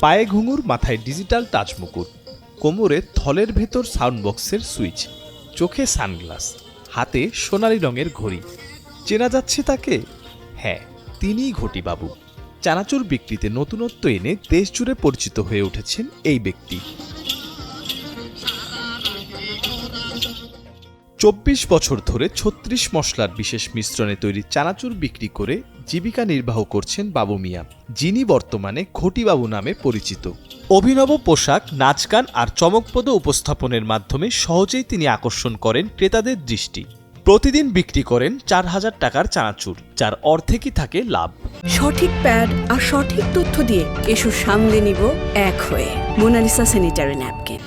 পায়ে ঘুঙুর, মাথায় ডিজিটাল টাচ মুকুট কোমরে থলের ভেতর সাউন্ড বক্সের সুইচ, চোখে সানগ্লাস, হাতে সোনালি রঙের ঘড়ি। চেনা যাচ্ছে তাকে? হ্যাঁ তিনিই ঘটিবাবু। চানাচুর বিক্রিতে নতুনত্ব এনে দেশ জুড়ে পরিচিত হয়ে উঠেছেন এই ব্যক্তি। চব্বিশ বছর ধরে ছত্রিশ মশলার বিশেষ মিশ্রণে তৈরি চানাচুর বিক্রি করে জীবিকা নির্বাহ করছেন বাবু মিয়া যিনি বর্তমানে ঘটিবাবু নামে পরিচিত। অভিনব পোশাক নাচ গান আর চমকপ্রদ উপস্থাপনের মাধ্যমে সহজেই তিনি আকর্ষণ করেন ক্রেতাদের দৃষ্টি। প্রতিদিন বিক্রি করেন চার হাজার টাকার চানাচুর যার অর্ধেকই থাকে লাভ। সঠিক প্যাড আর সঠিক তথ্য দিয়ে এসো সামলে নিব এক হয়ে মোনালিসা স্যানিটারি ন্যাপকিন।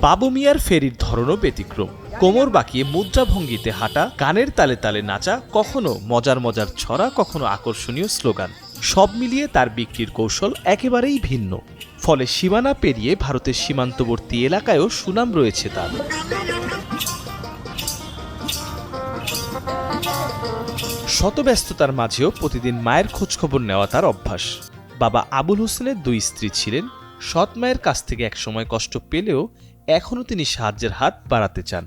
বাবু মিয়ার ফেরির ধরনও ব্যতিক্রম। কোমর বাঁকিয়ে মুদ্রা ভঙ্গিতে হাঁটা গানের তালে তালে নাচা, কখনো মজার মজার ছড়া, কখনো আকর্ষণীয় স্লোগান। সব মিলিয়ে তার বিক্রির কৌশল একেবারেই ভিন্ন। ফলে সীমানা পেরিয়ে ভারতের সীমান্তবর্তী এলাকায়ও সুনাম রয়েছে তার। শত ব্যস্ততার মাঝেও প্রতিদিন মায়ের খোঁজখবর নেওয়া তার অভ্যাস। বাবা আবুল হোসেনের দুই স্ত্রী ছিলেন। সৎ মায়ের কাছ থেকে একসময় কষ্ট পেলেও এখনও তিনি সাহায্যের হাত বাড়াতে চান।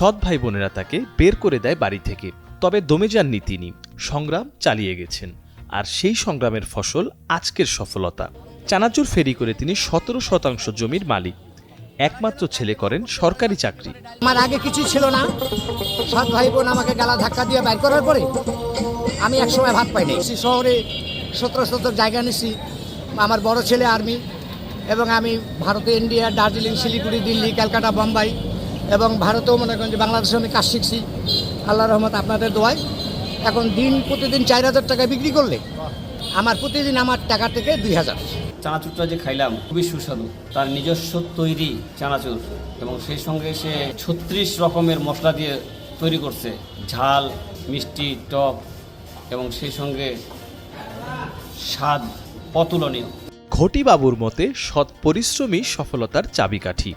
সৎ ভাই বোনেরা তাকে বের করে দেয় বাড়ি থেকে। তবে দমে যাননি তিনি। সংগ্রাম চালিয়ে গেছেন। আর সেই সংগ্রামের ফসল আজকের সফলতা। চানাচুর ফেরি করে তিনি সতেরো শতাংশ জমির মালিক। একমাত্র ছেলে করেন সরকারি চাকরি। আমার আগে কিছুই ছিল না। সৎ ভাই বোন আমাকে গালা ধাক্কা দিয়ে বাইর করার পরে আমি একসময় ভাত পাইনি। শহরে সতেরো সতেরো জায়গা নিছি। আমার বড় ছেলে আর্মি। এবং আমি ভারতে ইন্ডিয়া, দার্জিলিং, শিলিগুড়ি, দিল্লি, ক্যালকাটা, বোম্বাই এবং ভারতেও মনে করেন যে বাংলাদেশে আমি কাজ শিখছি। আল্লাহ রহমত আপনাদের দোয়ায়। এখন দিন প্রতিদিন চার হাজার টাকা বিক্রি করলে আমার প্রতিদিন আমার টাকা থেকে দুই হাজার। চানাচুরটা যে খাইলাম খুবই সুস্বাদু। তার নিজস্ব তৈরি চানাচুর এবং সেই সঙ্গে সে ছত্রিশ রকমের মশলা দিয়ে তৈরি করছে। ঝাল মিষ্টি টক এবং সেই সঙ্গে স্বাদ অতুলনীয়। ঘটিবাবুর মতে সৎ পরিশ্রমী সফলতার চাবিকাঠি।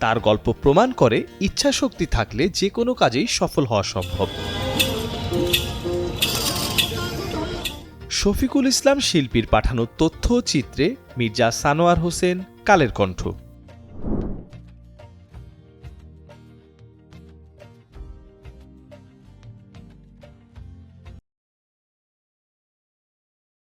তার গল্প প্রমাণ করে ইচ্ছাশক্তি থাকলে যে কোনো কাজেই সফল হওয়া সম্ভব। শফিকুল ইসলাম শিল্পীর পাঠানো তথ্য চিত্রে মির্জা সানোয়ার হোসেন কালের কণ্ঠ।